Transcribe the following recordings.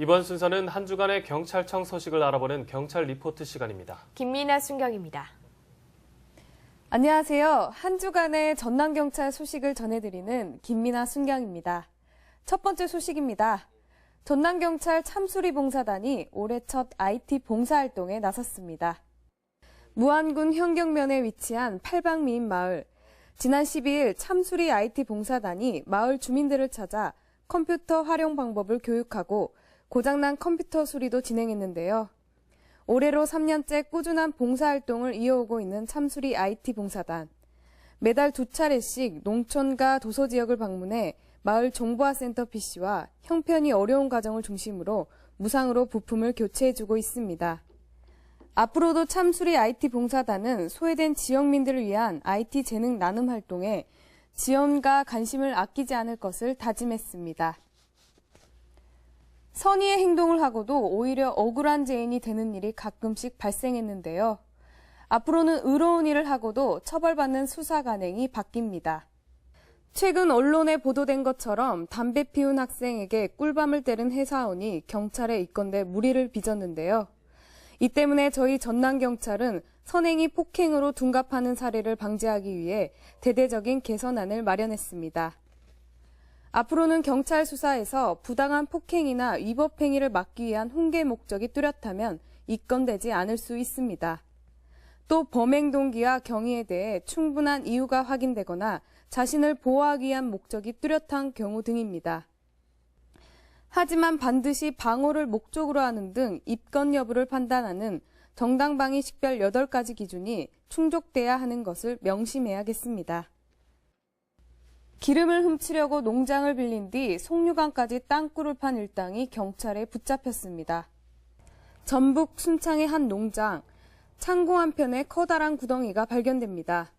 이번 순서는 한 주간의 경찰청 소식을 알아보는 경찰 리포트 시간입니다. 김민아 순경입니다. 안녕하세요. 한 주간의 전남경찰 소식을 전해드리는 김민아 순경입니다. 첫 번째 소식입니다. 전남경찰 참수리 봉사단이 올해 첫 IT 봉사활동에 나섰습니다. 무안군 현경면에 위치한 팔방미인 마을. 지난 12일 참수리 IT 봉사단이 마을 주민들을 찾아 컴퓨터 활용 방법을 교육하고 고장난 컴퓨터 수리도 진행했는데요. 올해로 3년째 꾸준한 봉사활동을 이어오고 있는 참수리 IT 봉사단. 매달 두 차례씩 농촌과 도서 지역을 방문해 마을 정보화센터 PC와 형편이 어려운 가정을 중심으로 무상으로 부품을 교체해주고 있습니다. 앞으로도 참수리 IT 봉사단은 소외된 지역민들을 위한 IT 재능 나눔 활동에 지원과 관심을 아끼지 않을 것을 다짐했습니다. 선의의 행동을 하고도 오히려 억울한 죄인이 되는 일이 가끔씩 발생했는데요. 앞으로는 의로운 일을 하고도 처벌받는 수사 관행이 바뀝니다. 최근 언론에 보도된 것처럼 담배 피운 학생에게 꿀밤을 때린 회사원이 경찰에 입건돼 무리를 빚었는데요. 이 때문에 저희 전남경찰은 선행이 폭행으로 둔갑하는 사례를 방지하기 위해 대대적인 개선안을 마련했습니다. 앞으로는 경찰 수사에서 부당한 폭행이나 위법 행위를 막기 위한 훈계 목적이 뚜렷하면 입건되지 않을 수 있습니다. 또 범행 동기와 경위에 대해 충분한 이유가 확인되거나 자신을 보호하기 위한 목적이 뚜렷한 경우 등입니다. 하지만 반드시 방어를 목적으로 하는 등 입건 여부를 판단하는 정당방위 식별 8가지 기준이 충족돼야 하는 것을 명심해야겠습니다. 기름을 훔치려고 농장을 빌린 뒤 송유관까지 땅굴을 판 일당이 경찰에 붙잡혔습니다. 전북 순창의 한 농장, 창고 한편에 커다란 구덩이가 발견됩니다.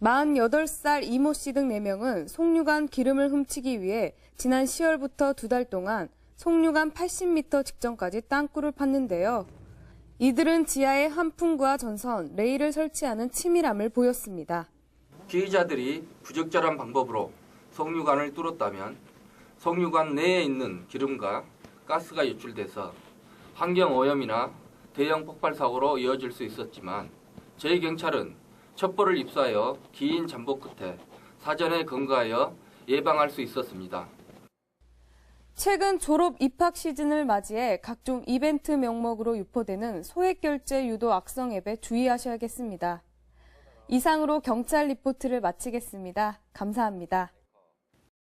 48살 이모 씨 등 4명은 송유관 기름을 훔치기 위해 지난 10월부터 두 달 동안 송유관 80m 직전까지 땅굴을 팠는데요. 이들은 지하에 한풍구와 전선, 레일을 설치하는 치밀함을 보였습니다. 피의자들이 부적절한 방법으로 석유관을 뚫었다면 석유관 내에 있는 기름과 가스가 유출돼서 환경 오염이나 대형 폭발 사고로 이어질 수 있었지만 저희 경찰은 첩보를 입수하여 긴 잠복 끝에 사전에 검거하여 예방할 수 있었습니다. 최근 졸업 입학 시즌을 맞이해 각종 이벤트 명목으로 유포되는 소액 결제 유도 악성 앱에 주의하셔야겠습니다. 이상으로 경찰 리포트를 마치겠습니다. 감사합니다.